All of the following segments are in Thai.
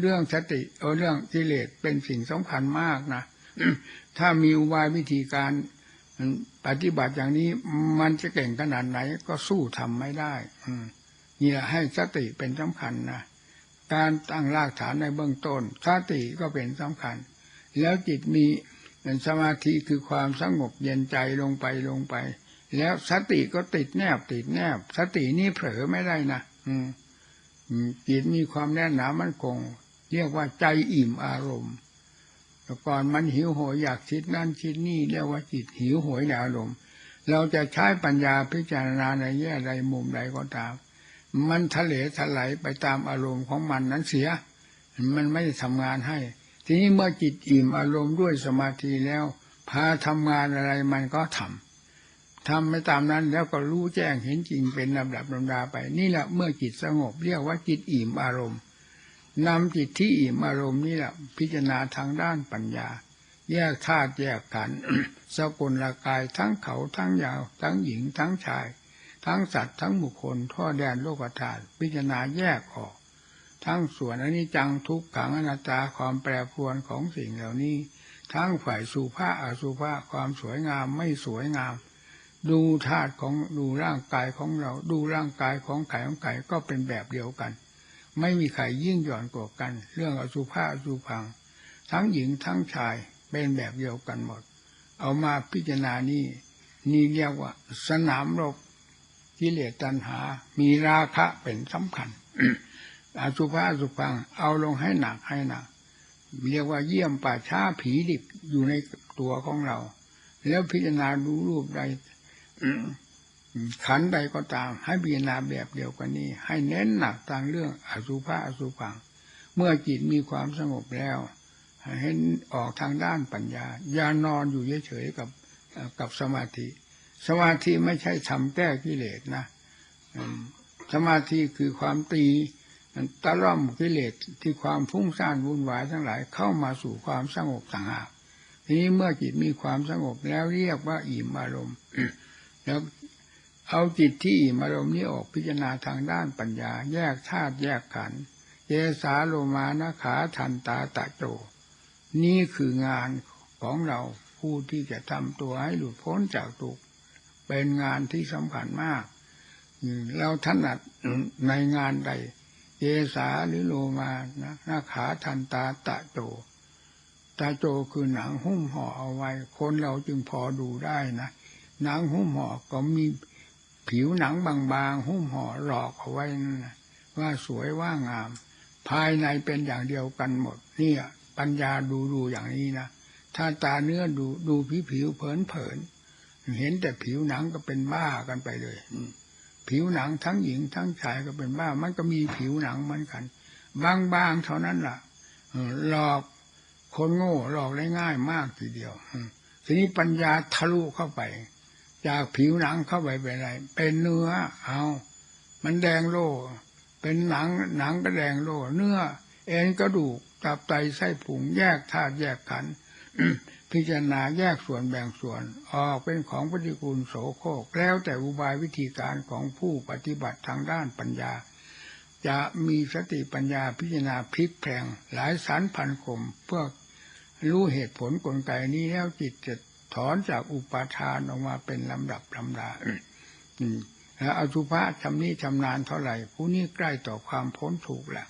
เรื่องสติเออเรื่องกิเลสเป็นสิ่งสำคัญมากนะถ้ามีอุบายวิธีการปฏิบัติอย่างนี้มันจะเก่งขนาดไหนก็สู้ทำไม่ได้นี่แหละให้สติเป็นสำคัญนะการตั้งรากฐานในเบื้องต้นสติก็เป็นสำคัญ แล้วจิตมีสมาธิคือความสงบเย็นใจลงไปลงไป แล้วสติก็ติดแนบติดแนบ สตินี่เผลอไม่ได้นะอืมจิตมีความแน่นหนามั่นคง เรียกว่าใจอิ่มอารมณ์แต่ก่อนมันหิวโหยอยากคิดนั่นคิดนี่เรียกว่าจิตหิวโหยในอารมณ์ เราจะใช้ปัญญาพิจารณาในแง่ใดมุมใดก็ตาม มันทะเลทลายไปตามอารมณ์ของมันนั้นเสีย มันไม่ได้ทำงานให้ ทีนี้เมื่อจิตอิ่มอารมณ์ด้วยสมาธิแล้ว พาทำงานอะไรมันก็ทำทำไม่ตามนั้นแล้วก็รู้แจ้งเห็นจริงเป็นลำดับลำดาไป นี่แหละเมื่อจิตสงบ เรียกว่าจิตอิ่มอารมณ์ นำจิตที่อิ่มอารมณ์นี่แหละพิจารณาทางด้านปัญญา แยกธาตุแยกขันธ์สกุลละกายทั้งเขาทั้งยาว ทั้งหญิงทั้งชาย ทั้งสัตว์ทั้งบุคคลท่อแดนโลกธาตุพิจารณาแยกออก ทั้งส่วนอนิจจังทุกขังอนัตตาความแปรปรวนของสิ่งเหล่านี้ ทั้งฝ่ายสุภาอสุภาความสวยงามไม่สวยงาม ดูธาตุของดูร่างกายของเรา ดูร่างกายของไข่ของไก่ก็เป็นแบบเดียวกัน ไม่มีใครยิ่งหย่อนกว่ากัน เรื่องอสุภาอสุพัง ทั้งหญิงทั้งชายเป็นแบบเดียวกันหมด เอามาพิจารณานี่นี่เรียกว่า สนามรบกิเลสตัณหา มีราคะเป็นสำคัญอสุภาอสุพัง เอาลงให้หนักให้หนักเรียกว่าเยี่ยมป่าช้าผีดิบอยู่ในตัวของเรา แล้วพิจารณาดูรูปใด ขันใดก็ตาม ให้พิจารณาแบบเดียวกันนี้ ให้เน้นหนักทางเรื่องอสุภะอสุพัง เมื่อจิตมีความสงบแล้วให้ออกทางด้านปัญญา อย่านอนอยู่เฉยๆกับกับสมาธิ สมาธิไม่ใช่ทำแก้กิเลสนะสมาธิคือความตีตะล่อมกิเลสที่ความฟุ้งซ่านวุ่นวายทั้งหลายเข้ามาสู่ความสงบสังหารทีนี้เมื่อจิตมีความสงบแล้วเรียกว่าอิ่มอารมณ์แล้ว เอาจิตที่มารมนี้ออกพิจารณาทางด้านปัญญา แยกธาตุแยกขันธ์เยสาโลมานะขาทันตาตะโจ นี่คืองานของเราผู้ที่จะทำตัวให้หลุดพ้นจากทุกเป็นงานที่สำคัญมาก เราถนัดในงานใด เยสาหรือโลมานะนาขาทันตาตะโจ ตาโจคือหนังหุ้มห่อเอาไว้ คนเราจึงพอดูได้นะ หนังหุ้มห่อก็มี ผิวหนังบางๆหุ้มห่อหลอกเอาไว้นะว่าสวยว่างาม ภายในเป็นอย่างเดียวกันหมดนี่ปัญญาดูดูอย่างนี้นะถ้าตาเนื้อดูดูผิวผิวเผินเผินเห็นแต่ผิวหนังก็เป็นบ้ากันไปเลยผิวหนังทั้งหญิงทั้งชายก็เป็นบ้า มันก็มีผิวหนังเหมือนกัน บางๆเท่านั้นล่ะหลอกคนโง่หลอกได้ง่ายมากทีเดียวทีนี้ปัญญาทะลุเข้าไป จากผิวหนังเข้าไปเป็นอะไร เป็นเนื้อ เอา มันแดงโล เป็นหนังหนังก็แดงโล เนื้อ เอ็นกระดูกตับไตไส้ผุงแยกธาตุแยกขัน พิจารณาแยกส่วนแบ่งส่วน ออกเป็นของปฏิกูลโสโครกแล้วแต่อุบายวิธีการของผู้ปฏิบัติทางด้านปัญญา จะมีสติปัญญาพิจารณาพลิกแพงหลายสันพันคมเพื่อรู้เหตุผลกลไกนี้แล้วจิตจะ ถอนจากอุปาทานออกมาเป็นลำดับลำดาแล้วอสุภะชำนี้ชำนาญเท่าไหร่ ผู้นี้ใกล้ต่อความพ้นถูกแหละ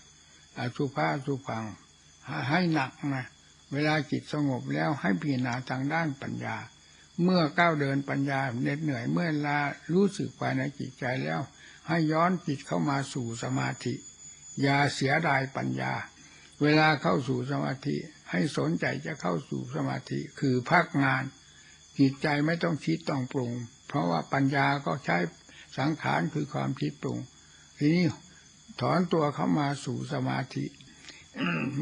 อสุภะอสุพังให้หนักนะเวลาจิตสงบแล้วให้พิจารณาทางด้านปัญญา เมื่อก้าวเดินปัญญาเหน็ดเหนื่อยเมื่อลารู้สึกภายในจิตใจแล้ว ให้ย้อนจิตเข้ามาสู่สมาธิ อย่าเสียดายปัญญา เวลาเข้าสู่สมาธิ ให้สนใจจะเข้าสู่สมาธิคือพักงาน จิตใจไม่ต้องคิดต้องปรุง เพราะว่าปัญญาก็ใช้สังขารคือความคิดปรุง ทีนี้ถอนตัวเข้ามาสู่สมาธิ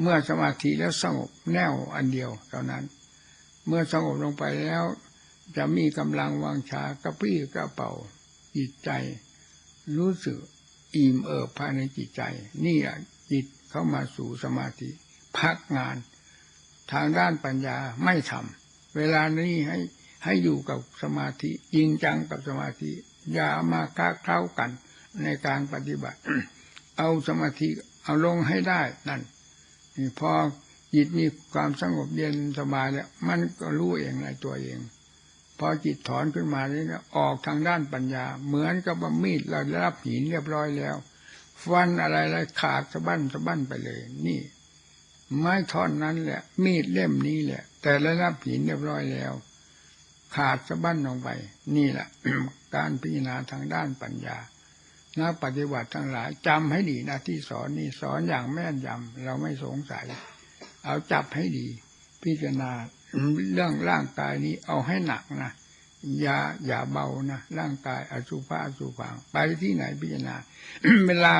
เมื่อสมาธิแล้วสงบแน่วอันเดียวเท่านั้น เมื่อสงบลงไปแล้ว จะมีกำลังวางชากระปี้กระเป๋าจิตใจ รู้สึกอิ่มเอิบภายในจิตใจ นี่แหละจิตเข้ามาสู่สมาธิ พักงาน ทางด้านปัญญาไม่ทำเวลานี้ให้ ให้อยู่กับสมาธิจริงจังกับสมาธิ อย่ามาค้าเข้ากันในการปฏิบัติ เอาสมาธิเอาลงให้ได้นั่นพอจิตมีความสงบเย็นสบายแล้ว มันก็รู้เองในตัวเอง พอจิตถอนขึ้นมาเนี่ยออกทางด้านปัญญา เหมือนกับว่ามีดเราได้รับหินเรียบร้อยแล้ว ฟันอะไรอะไรขาดสะบั้นสะบั้นไปเลย นี่ ไม้ท่อนนั้นแหละ มีดเล่มนี้แหละ แต่ได้รับหินเรียบร้อยแล้ว ขาดสะบั้นลงไป นี่แหละการพิจารณาทางด้านปัญญานักปฏิบัติทั้งหลายจำให้ดีนะที่สอนนี่สอนอย่างแม่นยำเราไม่สงสัย เอาจับให้ดี พิจารณาเรื่องร่างกายนี้เอาให้หนักนะอย่าอย่าเบานะร่างกายอสุภะอสุพังไปที่ไหนพิจารณา เวลา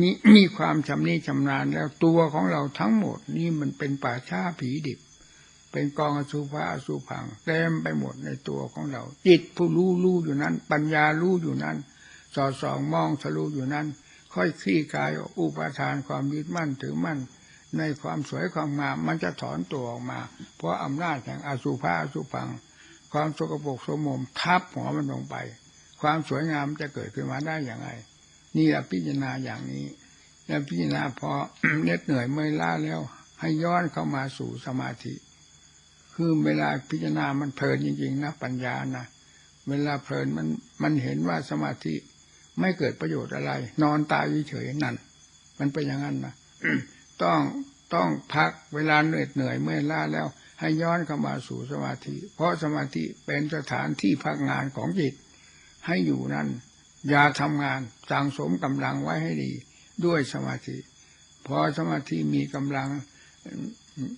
มีมีความชำนิชำนาญแล้วตัวของเราทั้งหมดนี่มันเป็นป่าช้าผีดิบ เป็นกองอสุภะอสุพังเต็มไปหมดในตัวของเรา จิตผู้รู้รู้อยู่นั้น ปัญญารู้อยู่นั้น สอดส่องมองทะลุอยู่นั้น ค่อยคลี่กายอุปทานความยึดมั่นถือมั่น ในความสวยความงามมันจะถอนตัวออกมา เพราะอำนาจแห่งอสุภะอสุพัง ความสกปรกสมมทับหัวมันลงไป ความสวยงามจะเกิดขึ้นมาได้อย่างไรนี่แหละพิจารณาอย่างนี้แล้วพิจารณาพอเหน็ดเหนื่อยเมื่อยล้าแล้ว ให้ย้อนเข้ามาสู่สมาธิ คือเวลาพิจารณามันเพลินจริงๆนะปัญญานะเวลาเพลินมันมันเห็นว่าสมาธิไม่เกิดประโยชน์อะไร นอนตายเฉยๆนั่น มันเป็นอย่างนั้นนะต้องต้องพักเวลาเหนื่อยเหนื่อยเมื่อยล้าแล้ว ให้ย้อนเข้ามาสู่สมาธิ เพราะสมาธิเป็นสถานที่พักงานของจิต ให้อยู่นั้นอย่าทำงานสั่งสมกำลังไว้ให้ดี ด้วยสมาธิ พอสมาธิมีกำลัง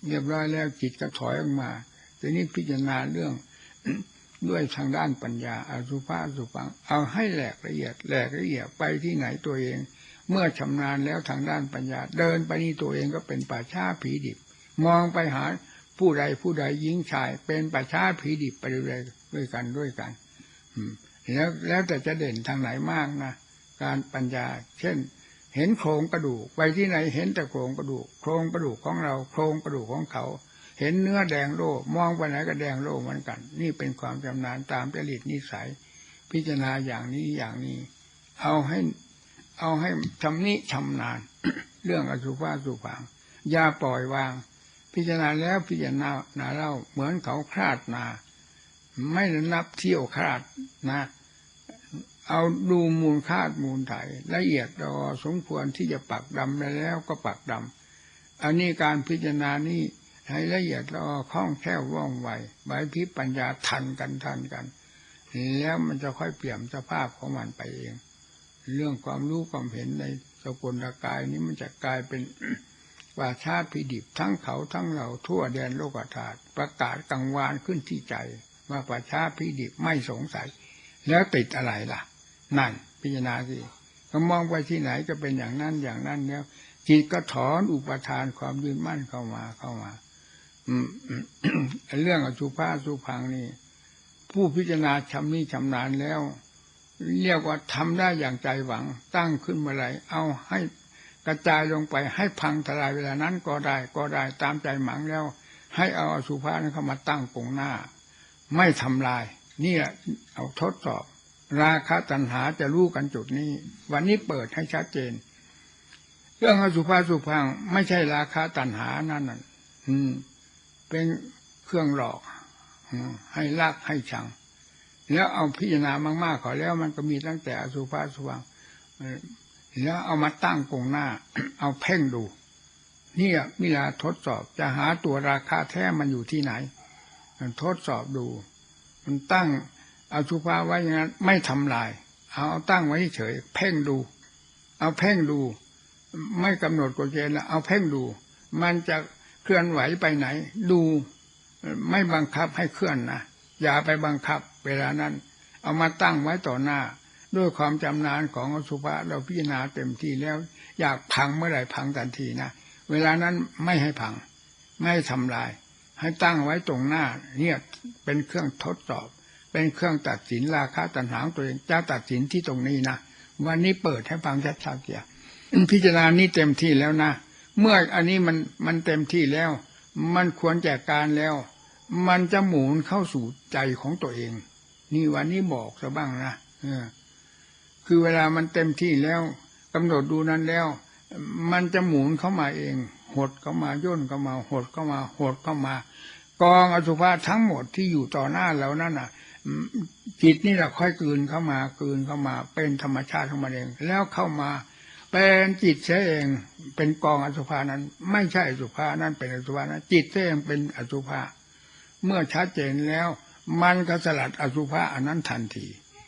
เรียบร้อยแล้วจิตก็ถอยออกมา ทีนี้พิจารณาเรื่องด้วยทางด้านปัญญาอสุภะอสุปัง เอาให้แหลกละเอียดแหลกละเอียดไปที่ไหนตัวเอง เมื่อชำนาญแล้วทางด้านปัญญา เดินไปนี่ตัวเองก็เป็นป่าช้าผีดิบ มองไปหาผู้ใดผู้ใดหญิงชาย เป็นป่าช้าผีดิบไปเรื่อยด้วยกันด้วยกัน อืมแล้วแล้วแต่จะเด่นทางไหนมากนะการปัญญา เช่น เห็นโครงกระดูกไปที่ไหนเห็นแต่โครงกระดูก โครงกระดูกของเรา โครงกระดูกของเขา เห็นเนื้อแดงโลมองไปไหนก็แดงโลเหมือนกัน นี่เป็นความชำนาญตามจริตนิสัย พิจารณาอย่างนี้อย่างนี้ เอาให้เอาให้ชำนิชำนาญเรื่องอสุภะสุผังอย่าปล่อยวาง พิจารณาแล้วพิจารณานาเล่าเหมือนเขาคลาดนา ไม่นับเที่ยวคลาดนะ เอาดูมูลคาดมูลไถละเอียดรอสมควรที่จะปักดำได้แล้วก็ปักดำอันนี้การพิจารณานี่ ให้ละเอียดรอคล่องแคล่วว่องไวไหวพิปัญญาทันกันทันกัน แล้วมันจะค่อยเปลี่ยนสภาพของมันไปเอง เรื่องความรู้ความเห็นในสกุลกายนี้มันจะกลายเป็นป่าชาติพิดิบทั้งเขาทั้งเราทั่วแดนโลกธาตุประกาศกังวานขึ้นที่ใจ ว่าป่าชาติพิดิบไม่สงสัย แล้วติดอะไรล่ะ นั่นพิจารณาสิก็มองไปที่ไหนก็เป็นอย่างนั้นอย่างนั้นแล้วจิตก็ถอนอุปทานความยืนมั่นเข้ามาเข้ามา เรื่องอสุภาสุพังนี่ ผู้พิจารณาชำนี้ชำนาญแล้ว เรียกว่าทำได้อย่างใจหวัง ตั้งขึ้นเมื่อไหรเอาให้กระจายลงไปให้พังทลายเวลานั้นก็ได้ก็ได้ตามใจหมังแล้ว ให้เอาอสุภานั้นเข้ามาตั้งปงหน้า ไม่ทำลาย นี่แหละเอาทดสอบ ราคะตัณหาจะรู้กันจุดนี้ วันนี้เปิดให้ชัดเจน เรื่องอสุภาสุพังไม่ใช่ราคะตัณหานั่นน่ะอืม เป็นเครื่องหลอกให้ลักให้ชัง แล้วเอาพิจารณามากๆขอแล้วมันก็มีตั้งแต่อสุภาสุพังแล้วเอามาตั้งกงหน้า เอาเพ่งดูนี่อะเวลาทดสอบจะหาตัวราคาแท้มันอยู่ที่ไหนทดสอบดู มันตั้งเอาชุภาไว้อย่างนั้นไม่ทำลายเอาตั้งไว้เฉย เพ่งดู เอาเพ่งดู ไม่กำหนดกฎเกณฑ์แล้วเอาเพ่งดู มันจะ ลื่อนไหวไปไหน ดูไม่บังคับให้เคลื่อนนะอย่าไปบังคับ เวลานั้น เอามาตั้งไว้ต่อหน้า ด้วยความจำนานของอสุภะเราพิจารณาเต็มที่แล้ว อยากพังเมื่อไหร่พังทันทีนะเวลานั้นไม่ให้พัง ไม่ทำลาย ให้ตั้งไว้ตรงหน้า เนี่ยเป็นเครื่องทดสอบ เป็นเครื่องตัดสินราคาตัณหางตัวเองจะตัดสินที่ตรงนี้นะวันนี้เปิดให้ฟังชัดๆเกียพิจารณานี้เต็มที่แล้วนะ เมื่ออันนี้มันมันเต็มที่แล้ว มันควรแจกการแล้ว มันจะหมุนเข้าสู่ใจของตัวเอง นี่วันนี้บอกซะบ้างนะเออ คือเวลามันเต็มที่แล้วกำหนดดูนั้นแล้ว มันจะหมุนเข้ามาเอง หดเข้ามาย่นเข้ามา หดเข้ามา หดเข้ามากองอสุภะทั้งหมดที่อยู่ต่อหน้าเรานั่นน่ะจิตนี่แหละค่อยกลืนเข้ามา กลืนเข้ามา เป็นธรรมชาติของมันเอง แล้วเข้ามา เป็นจิตเสียเองเป็นกองอสุภานั้น ไม่ใช่อสุภานั้นเป็นอสุภานั้นจิตเสียเองเป็นอสุภาเมื่อชัดเจนแล้ว มันก็สลัดอสุภาอันนั้นทันที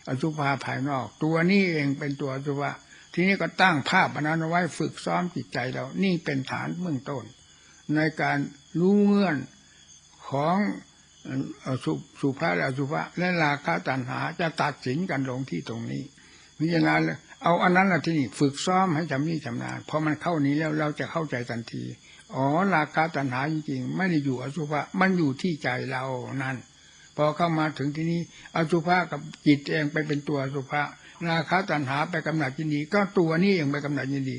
อสุภาภายนอก ตัวนี้เองเป็นตัวอสุภาทีนี้ก็ตั้งภาพอันนั้นไว้ฝึกซ้อมจิตใจเรา นี่เป็นฐานเบื้องต้น ในการรู้เงื่อนของอสุสุภาและอสุภาและราคะตัณหาจะตัดสินกันลงที่ตรงนี้พิจารณา เอาอันนั้นละที่นี่ฝึกซ้อมให้จำนี่จำนานพอมันเข้านี้แล้วเราจะเข้าใจทันที อ๋อราคะตัณหาจริงๆไม่ได้อยู่อสุภะมันอยู่ที่ใจเรานั่นพอเข้ามาถึงที่นี้อสุภะกับจิตเองไปเป็นตัวอสุภะราคะตัณหาไปกำหนัดยินดี ก็ตัวนี้เองไปกำหนัดยินดี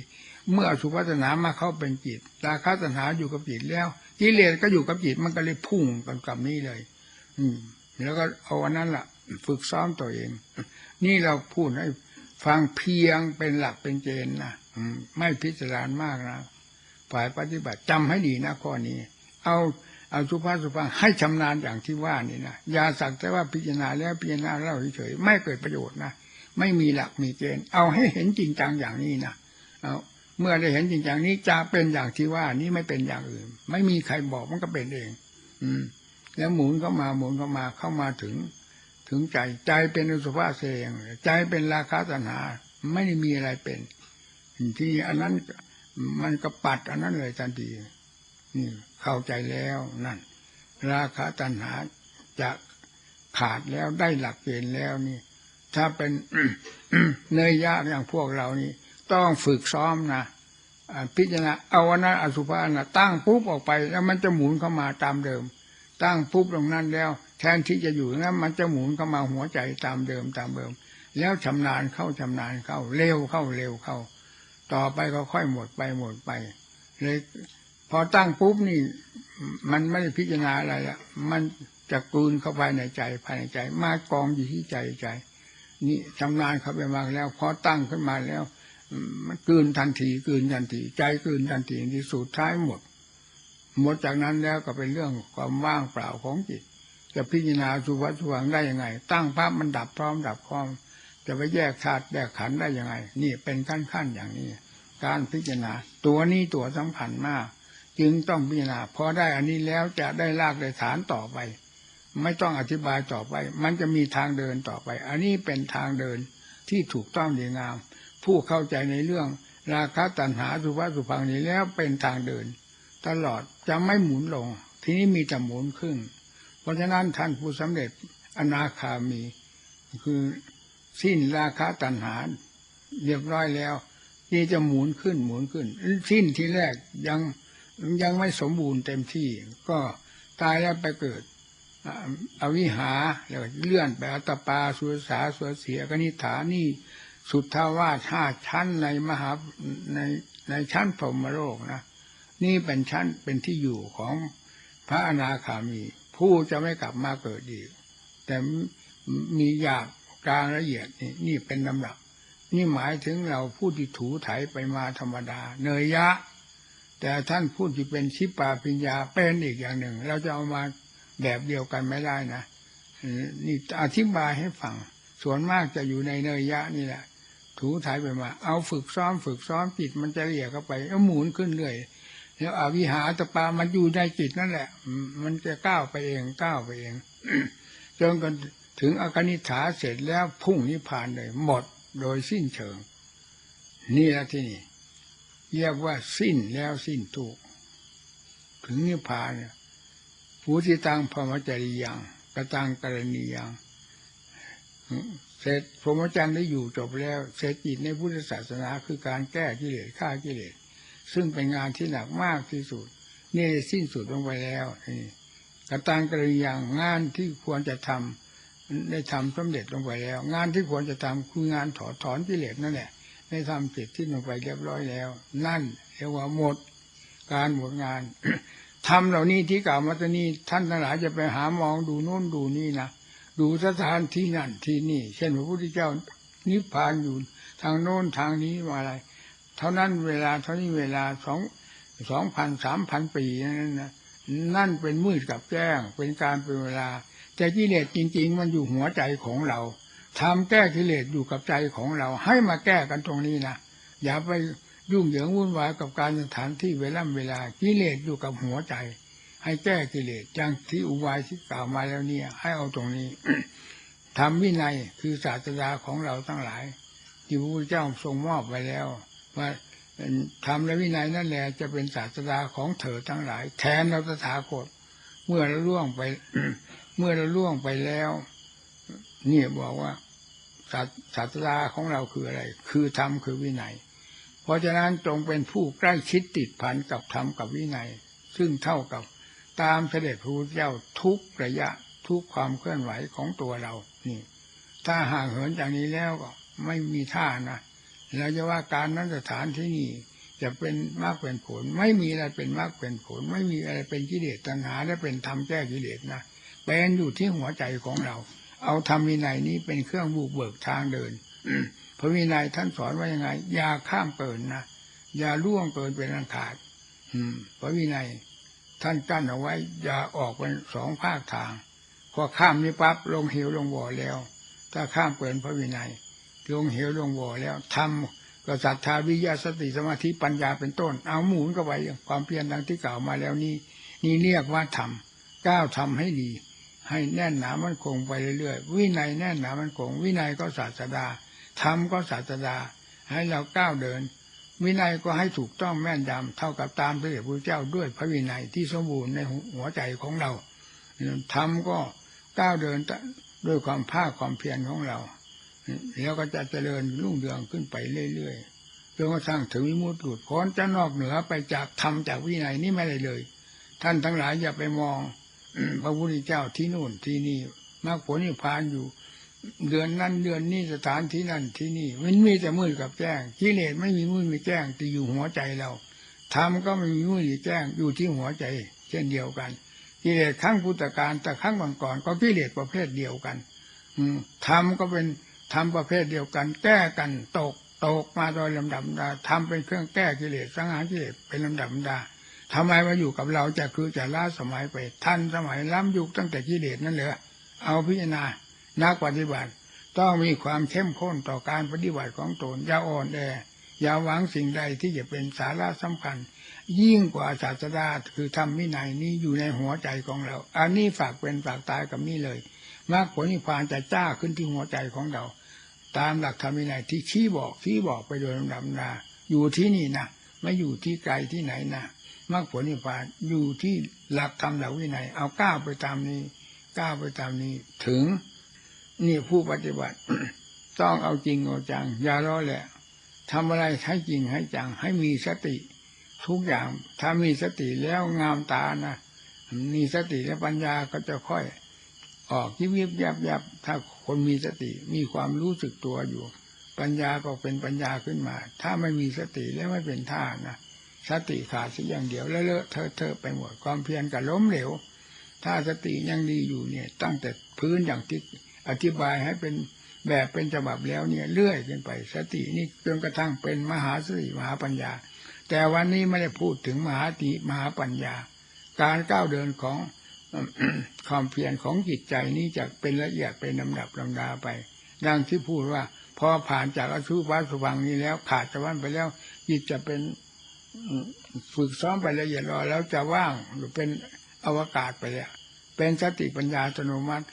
เมื่ออสุภะตัณหามาเข้าเป็นจิต ราคะตัณหาอยู่กับจิตแล้วกิเลสก็อยู่กับจิตมันก็เลยพุ่งกันกับนี้เลย อืม แล้วก็เอาอันนั้นล่ะ ฝึกซ้อมตัวเอง นี่เราพูดให้ ฟังเพียงเป็นหลักเป็นเกณฑ์นะไม่พิจารณามากนะฝ่ายปฏิบัติจำให้ดีนะข้อนี้ เอาเอาสุภาพสุภาพให้ชำนาญอย่างที่ว่านี่นะอย่าสักแต่ว่าพิจารณาแล้วพิจารณาเล่าเฉยๆไม่เกิดประโยชน์นะไม่มีหลักมีเกณฑ์เอาให้เห็นจริงจังอย่างนี้นะเอาเมื่อได้เห็นจริงจังนี้จะเป็นอย่างที่ว่านี้ไม่เป็นอย่างอื่น ไม่มีใครบอกมันก็เป็นเอง อืม แล้วหมุนเข้ามาหมุนเข้ามาเข้ามาถึง ถึงใจ ใจเป็นอสุภะเสงใจเป็นราคะตัณหา ไม่ได้มีอะไรเป็น ที่อันนั้นมันก็ปัดอันนั้นเลยทันทีนี่เข้าใจแล้วนั่น ราคะตัณหาจะขาดแล้วได้หลักเกณฑ์แล้วนี่ ถ้าเป็นเนยยากอย่างพวกเรานี่ ต้องฝึกซ้อมนะพิจารณาเอาวันนั้นอสุภะนะตั้งปุ๊บออกไป แล้วมันจะหมุนเข้ามาตามเดิม ตั้งปุ๊บตรงนั้นแล้ว ทนที่จะอยู่นั้นมันจะหมุนเข้ามาหัวใจตามเดิมตามเดิม แล้วชำนาญเข้าชำนาญเข้า เร็วเข้าเร็วเข้า ต่อไปก็ค่อยหมดไปหมดไป เลยพอตั้งปุ๊บนี่ มันไม่ได้พิจารณาอะไรละมันจะกลืนเข้าไปในใจภายในใจ มากองอยู่ที่ใจใจ นี่ชำนาญเข้าไปมากแล้วพอตั้งขึ้นมาแล้ว มันกลืนทันทีกลืนทันที ใจกลืนทันทีที่สุดท้ายหมด หมดจากนั้นแล้วก็เป็นเรื่องความว่างเปล่าของจิต จะพิจารณาสุวัตสุวังได้ยังไง ตั้งภาพมันดับพร้อมดับพร้อม จะไปแยกธาตุแยกขันได้ยังไง นี่เป็นขั้นขั้นๆอย่างนี้ การพิจารณา ตัวนี้ตัวสำคัญมาก จึงต้องพิจารณาพอได้อันนี้แล้วจะได้ลากได้ฐานต่อไป ไม่ต้องอธิบายต่อไป มันจะมีทางเดินต่อไป อันนี้เป็นทางเดินที่ถูกต้องดีงาม ผู้เข้าใจในเรื่อง ราคะตัณหาสุภาสุพังนี้แล้วเป็นทางเดิน ตลอดจะไม่หมุนลง ทีนี้มีแต่หมุนขึ้น เพราะฉะนั้นท่านผู้สำเร็จอนาคามีคือสิ้นราคะตัณหาเรียบร้อยแล้วนี่จะหมุนขึ้นหมุนขึ้น สิ้นที่แรกยังยังไม่สมบูรณ์เต็มที่ ก็ตายแล้วไปเกิดอ่าวิหาแล้วเลื่อนไปอัตตปาสุสาสุเสียกนิฐานี่สุทธาวาสห้าชั้นในมหาในในชั้นพรหมโลกนะ นี่เป็นชั้นเป็นที่อยู่ของพระอนาคามี ผู้จะไม่กลับมาเกิดอีก แต่มีหยาบกลางละเอียดนี่นี่เป็นลำดับ นี่หมายถึงเราผู้ที่ถูไถไปมาธรรมดา เนยยะ แต่ท่านผู้ที่เป็นชิปาปิญญาเป็นอีกอย่างหนึ่ง เราจะเอามาแบบเดียวกันไม่ได้นะนี่อธิบายให้ฟังส่วนมากจะอยู่ในเนยยะนี่แหละถูไถไปมา เอาฝึกซ้อมฝึกซ้อมจิตมันจะละเอียดเข้าไปเอาหมุนขึ้นเรื่อย แล้วอวิหาตปามันอยู่ในจิตนั่นแหละ มันจะก้าวไปเองก้าวไปเองจนกันถึงอากนิฐาเสร็จแล้วพุ่งนิพพานเลย หมดโดยสิ้นเชิง นี่แหละที่นี่เรียกว่าสิ้นแล้วสิ้นทุกถึงนิพพานเนี่ยผู้ที่ตังพรหมจริยังกระตังกรณียังเสร็จพรหมจรรย์ได้อยู่จบแล้ว เสร็จจิตในพุทธศาสนาคือการแก้กิเลสฆ่ากิเลส ซึ่งเป็นงานที่หนักมากที่สุด นี่สิ้นสุดลงไปแล้วนี่กตังกริยังงานที่ควรจะทำได้ทำสำเร็จลงไปแล้ว งานที่ควรจะทำคืองานถอดถอนกิเลสนั่นแหละได้ทำเสร็จที่ลงไปเรียบร้อยแล้ว นั่นเรียกว่าหมดการหมดงานทำเหล่านี้ที่กล่าวมาตอนนี้ท่านทั้งหลายจะไปหามองดูโน่นดูนี่นะดูสถานที่นั่นที่นี่ เช่นพระพุทธเจ้านิพพานอยู่ทางโน้นทางนี้มาอะไร เท่านั้นเวลาเท่านี้เวลาสองสองพันสามพันปีนั่นนะนั่นเป็นมืดกับแจ้ง เป็นการเป็นเวลา แต่กิเลสจริง ๆ มันอยู่หัวใจของเราทำแก้กิเลสอยู่กับใจของเรา ให้มาแก้กันตรงนี้นะอย่าไปยุ่งเหยิงวุ่นวายกับการสถานที่เวลาเวลากิเลสอยู่กับหัวใจ ให้แก้กิเลสอย่างที่อุบายที่กล่าวมาแล้วเนี่ยให้เอาตรงนี้ทำวินัยคือศาสดาของเราทั้งหลายที่พระพุทธเจ้าทรงมอบไว้แล้ว ว่าทำและวินัยนั่นแหละจะเป็นศาสดาของเธอทั้งหลาย แทนเราตถาคต เมื่อเราล่วงไป เมื่อเราล่วงไปแล้วนี่บอกว่าศาศาสดาของเราคืออะไร คือธรรมคือวินัย เพราะฉะนั้นจงเป็นผู้ใกล้ชิดติดพันกับธรรมกับวินัย ซึ่งเท่ากับตามเสด็จพระพุทธเจ้าทุกระยะทุกความเคลื่อนไหวของตัวเรา นี่ ถ้าห่างเหินจากนี้แล้วก็ไม่มีท่านะ เราจะว่าการนั้นสถานที่นี่จะเป็นมากเป็นผล ไม่มีอะไรเป็นมากเป็นผล ไม่มีอะไรเป็นกิเลสตัณหาและเป็นธรรมแก้กิเลสนะเป็นอยู่ที่หัวใจของเรา เอาธรรมวินัยนี้เป็นเครื่องบุกเบิกทางเดินพระวินัยท่านสอนว่ายังไงอย่าข้ามเกินนะอย่าล่วงเกินเป็นอันขาดพระวินัยท่านกั้นเอาไว้ อย่าออกเป็นสองภาคทาง พอข้ามนี้ปั๊บลงเหวลงบ่อแล้ว ถ้าข้ามเกินพระวินัย ลงเหวลงบ่อแล้วทำก็ศรัทธาวิญาสติสมาธิปัญญาเป็นต้น เอาหมุนก็ไปความเพียรดังที่กล่าวมาแล้วนี่นี่เรียกว่าทำก้าวทำให้ดี ให้แน่นหนามันคงไปเรื่อยๆวินัยแน่นหนามันคง วินัยก็ศาสดาธรรมก็ศาสดา ให้เราก้าวเดิน วินัยก็ให้ถูกต้องแม่นยำเท่ากับตามพระเดชพระเจ้าด้วยพระวินัยที่สมบูรณ์ในหัวใจของเราธรรมก็ก้าวเดินด้วยความภาคความเพียรของเรา แล้วก็จะเจริญรุ่งเรืองขึ้นไปเรื่อยๆจนกระทั่งถึงวิมุตติหลุดพ้นจะนอกเหนือไปจากธรรมจากวินัยนี่ไม่ได้เลย ท่านทั้งหลายอย่าไปมองพระพุทธเจ้าที่นู่นที่นี่มรรคผลนิพพานอยู่ เดือนนั้นเดือนนี้สถานที่นั่นที่นี่ มันมีแต่มืดกับแจ้งกิเลสไม่มีมืดมีแจ้งแต่อยู่หัวใจเราธรรมก็ไม่มีมืดมีแจ้งอยู่ที่หัวใจ เช่นเดียวกันกิเลสขั้งพุทธการแต่ขั้งก่อนก็กิเลสประเภทเดียวกันอืมธรรมก็เป็น ธรรมประเภทเดียวกันแก้กันตกตกมาโดยลำดับดาทำเป็นเครื่องแก้กิเลสสังหารกิเลสเป็นลำดับดาทำไมมาอยู่กับเราจะคือจะล้าสมัยไปท่านสมัยล้ำยุคตั้งแต่กิเลสนั่นเหรอเอาพิจารณานักปฏิบัติ ต้องมีความเข้มข้นต่อการปฏิบัติของตนอย่าอ่อนแออย่าหวังสิ่งใดที่จะเป็นสาระสำคัญ ยิ่งกว่าศาสดาคือธรรมวินัยนี้อยู่ในหัวใจของเรา อันนี้ฝากเป็นฝากตายกับนี่เลยมรรคผลนิพพานจะจ้าขึ้นที่หัวใจของเรา ตามหลักธรรมวินัยที่ชี้บอกชี้บอกไปโดยลำดับนาอยู่ที่นี่นะไม่อยู่ที่ไกลที่ไหนนะมรรคผลนิพพานอยู่ที่หลักธรรมหลักวินัยเอาก้าวไปตามนี้ก้าวไปตามนี้ถึงนี่ผู้ปฏิบัติ ต้องเอาจริงเอาจังอย่ารอแหละทำอะไรให้จริงให้จัง ให้มีสติ ทุกอย่างถ้ามีสติแล้วงามตานะมีสติและปัญญาก็จะค่อย ออกยิบยิบยับยับถ้าคนมีสติมีความรู้สึกตัวอยู่ ปัญญาก็เป็นปัญญาขึ้นมา ถ้าไม่มีสติแล้วไม่เป็นท่านะสติขาดสักอย่างเดียวแล้วเลอะเทอะเทอะไปหมดความเพียรกับล้มเหลว ถ้าสติยังดีอยู่เนี่ย ตั้งแต่พื้นอย่างที่อธิบายให้เป็นแบบเป็นฉบับแล้วเนี่ยเลื่อยขึ้นไป สตินี่จนกระทั่งเป็นมหาสติมหาปัญญา แต่วันนี้ไม่ได้พูดถึงมหาติมหาปัญญา การก้าวเดินของ ความเพียรของจิตใจนี้จะเป็นละเอียดเป็นลำดับลำดาไป ดังที่พูดว่า พอผ่านจากอสุภะสุวังนี้แล้ว ขาดจากวันไปแล้ว จิตจะเป็นฝึกซ้อมไปละเอียดรอแล้วจะว่างหรือเป็นอวกาศไปแล้วเป็นสติปัญญาอัตโนมัติ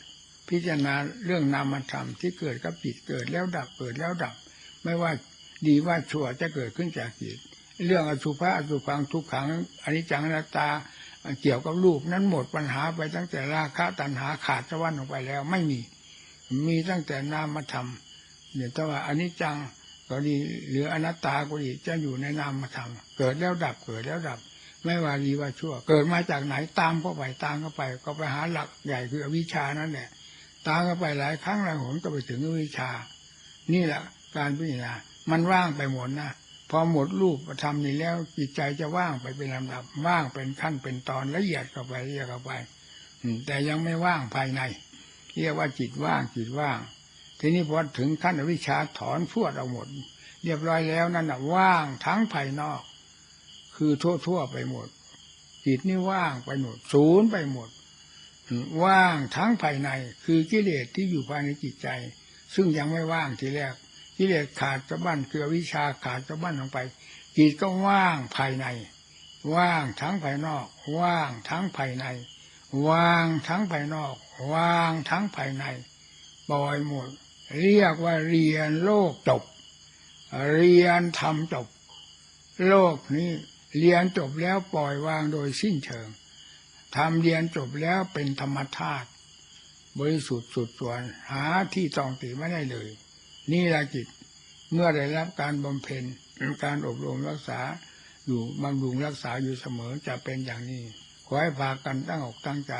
พิจารณาเรื่องนามธรรมที่เกิดกับจิตเกิดแล้วดับเกิดแล้วดับ ไม่ว่าดีว่าชั่วจะเกิดขึ้นจากจิต เรื่องอสุภะอสุพังทุกขังอนิจจังนาตา เกี่ยวกับรูปนั้นหมดปัญหาไปตั้งแต่ราคะตัณหาขาดสวรรค์ออกไปแล้วไม่มี มีตั้งแต่นามธรรมเนี่ยแต่ว่าอนิจจังก็ดีหรืออนัตตาก็ดีจะอยู่ในนามธรรมเกิดแล้วดับเกิดแล้วดับ ไม่ว่าดีว่าชั่ว เกิดมาจากไหนตามเข้าไปตามเข้าไป ก็ไปหาหลักใหญ่คืออวิชานั่นแหละตามเข้าไปหลายครั้งหลายหนก็ไปถึงอวิชา นี่แหละการพิจารณามันว่างไปหมดนะ พอหมดรูปธรรมนี้แล้วจิตใจจะว่างไปเป็นลำดับว่างเป็นขั้นเป็นตอนละเอียดเข้าไปละเอียดเข้าไปแต่ยังไม่ว่างภายใน เรียกว่าจิตว่างจิตว่าง ทีนี้พอถึงขั้นวิชาถอนพวดเอาหมด เรียบร้อยแล้วนั่นน่ะว่างทั้งภายนอก คือทั่วๆไปหมด จิตนี่ว่างไปหมดศูนย์ไปหมด ว่างทั้งภายใน คือกิเลสที่อยู่ภายในจิตใจ ซึ่งยังไม่ว่างทีแรก กิเลสขาดสะบั้นคือวิชาขาดสะบั้นลงไปจิตก็ว่างภายใน ว่างทั้งภายนอก ว่างทั้งภายใน ว่างทั้งภายนอก ว่างทั้งภายในปล่อยหมด เรียกว่าเรียนโลกจบ เรียนทำจบ โลกนี้เรียนจบแล้วปล่อยวางโดยสิ้นเชิงทำเรียนจบแล้วเป็นธรรมธาตุบริสุทธิ์สุดส่วนหาที่ต้องติไม่ได้เลย นี่แหละจิต เมื่อได้รับการบำเพ็ญการอบรมรักษาอยู่บำรุงรักษาอยู่เสมอจะเป็นอย่างนี้ ขอให้พากันตั้งอกตั้งใจ